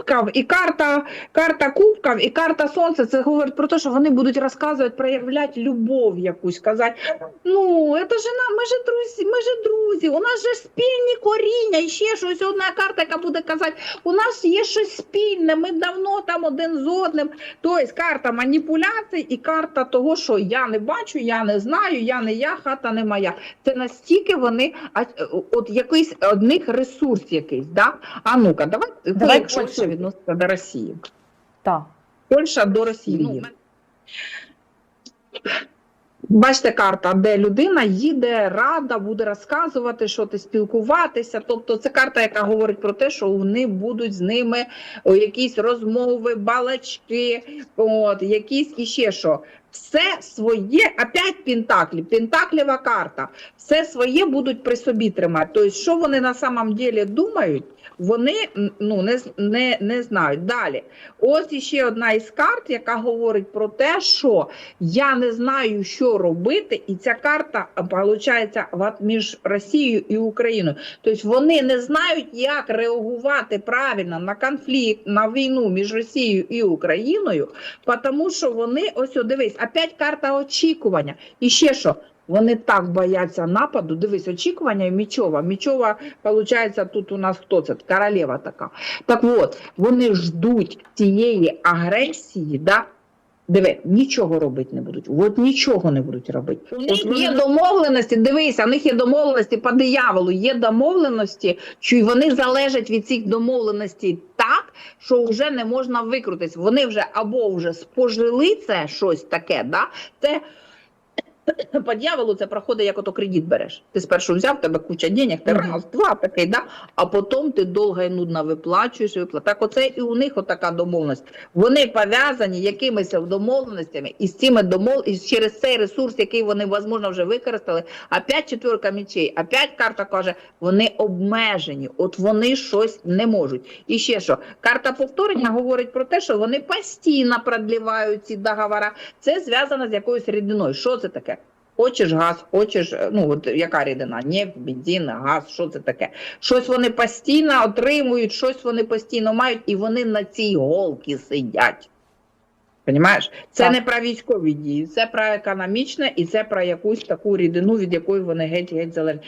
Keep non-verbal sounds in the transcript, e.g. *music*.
кубків і карта, карта кубків і карта сонця. Це говорить про те, що вони будуть розказувати, проявляти любов якусь, казати. Ну, це ж ми ж друзі, ми ж друзі, у нас же спільні коріння, і ще щось одна карта, яка буде казати, у нас є щось спільне, ми давно там один з одним. Тобто карта маніпуляцій і карта того, що я не бачу, я не знаю, я не я, хата не моя. Це настільки вони, от якийсь одних ресурс якийсь, да? А ну-ка, давай, Давай Польща відноситься до Росії. Так. Польща до Росії. Ну, Бачите, карта, де людина їде, рада, буде розказувати, що ти спілкуватися. Тобто це карта, яка говорить про те, що вони будуть з ними якісь розмови, балачки, от, якісь іще що. Все своє, опять Пентаклі, Пентаклєва карта, все своє будуть при собі тримати. Тобто, що вони на самом деле думають, вони ну, не, не, не знають. Далі. Ось іще одна із карт, яка говорить про те, що я не знаю, що робити, і ця карта виходить між Росією і Україною. Тобто вони не знають, як реагувати правильно на конфлікт, на війну між Росією і Україною, тому що вони ось дивись, опять карта очікування. І ще що? Вони так бояться нападу. Дивись, очікування і Мічова. Мічова, виходить, тут у нас хто це? Королева така. Так от, вони ждуть цієї агресії, да? Диви, нічого робити не будуть. От нічого не будуть робити. У них є домовленості, дивися, у них є домовленості по дияволу, є домовленості, що вони залежать від цих домовленостей що вже не можна викрутитись. Вони вже або вже спожили це щось таке, да? це *coughs* по дьяволу це проходить, як ото кредит береш. Ти спершу взяв, тебе куча денег, ти раз, два такий, да? а потім ти довго і нудно виплачуєш, випла. Так оце і у них отака домовленість. Вони пов'язані якимись домовленостями, і з цими домов... і через цей ресурс, який вони, можливо, вже використали, опять четверка мечей, опять карта каже, вони обмежені, от вони щось не можуть. І ще що, карта повторення говорить про те, що вони постійно продлівають ці договори. Це зв'язано з якоюсь рідиною. Що це таке? Хочеш газ, хочеш, е, ну от яка рідина? Нефть, бензин, газ, що це таке? Щось вони постійно отримують, щось вони постійно мають, і вони на цій голці сидять. Понімаєш? Це Так. не про військові дії, це про економічне і це про якусь таку рідину, від якої вони геть-геть залежні.